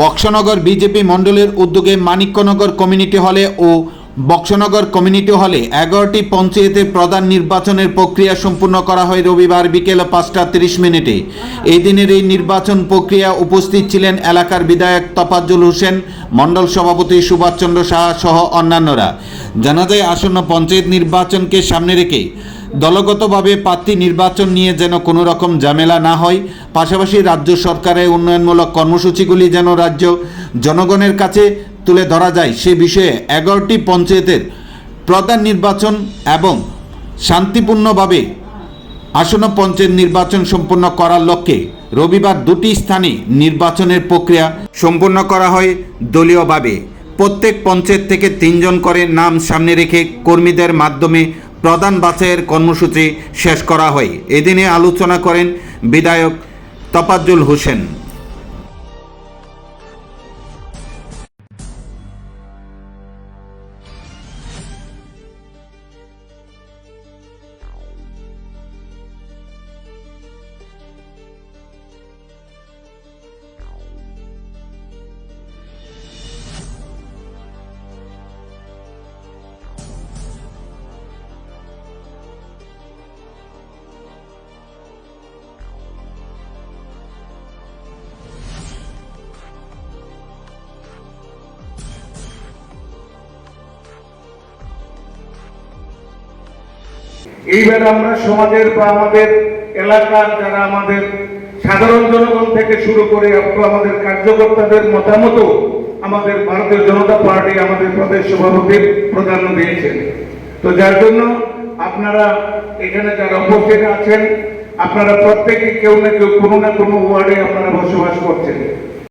Boxanagar BJP মণ্ডলের উদ্যোগে মানিক্যনগর community হলে ও বক্সনগর কমিউনিটি হলে এগারোটি পঞ্চায়েতের প্রধান নির্বাচনের প্রক্রিয়া সম্পূর্ণ করা হয় রবিবার বিকেল পাঁচটা তিরিশ মিনিটে। এই দিনের এই নির্বাচন প্রক্রিয়া উপস্থিত ছিলেন এলাকার বিধায়ক তফাজ্জুল হোসেন, মণ্ডল সভাপতি সুভাষচন্দ্র সাহা সহ অন্যান্যরা। জানা যায়, আসন্ন পঞ্চায়েত নির্বাচনকে সামনে রেখে দলগতভাবে প্রার্থী নির্বাচন নিয়ে যেন কোনো রকম ঝামেলা না হয়, পাশাপাশি রাজ্য সরকারের উন্নয়নমূলক কর্মসূচিগুলি যেন রাজ্য জনগণের কাছে তুলে ধরা যায়, সে বিষয়ে এগারোটি পঞ্চায়েতের প্রধান নির্বাচন এবং শান্তিপূর্ণভাবে আসন্ন পঞ্চায়েত নির্বাচন সম্পন্ন করার লক্ষ্যে রবিবার দুটি স্থানে নির্বাচনের প্রক্রিয়া সম্পূর্ণ করা হয় দলীয়ভাবে। প্রত্যেক পঞ্চায়েত থেকে তিনজন করে নাম সামনে রেখে কর্মীদের মাধ্যমে প্রধান বাছাইয়ের কর্মসূচি শেষ করা হয়। এদিনে আলোচনা করেন বিধায়ক তপাজ্জুল হোসেন। এইবার আমরা সমাজের বা আমাদের এলাকার যারা আমাদের সাধারণ জনগণ থেকে শুরু করে আমাদের কার্যকর্তাদের মতামত আমাদের ভারতীয় জনতা পার্টি আমাদের প্রদেশ সভাপতির প্রাধান্য দিয়েছেন। তো যার জন্য আপনারা এখানে যারা উপস্থিত আছেন, আপনারা প্রত্যেকে কেউ না কেউ কোনো না কোনো ওয়ার্ডে আপনারা বসবাস করছেন।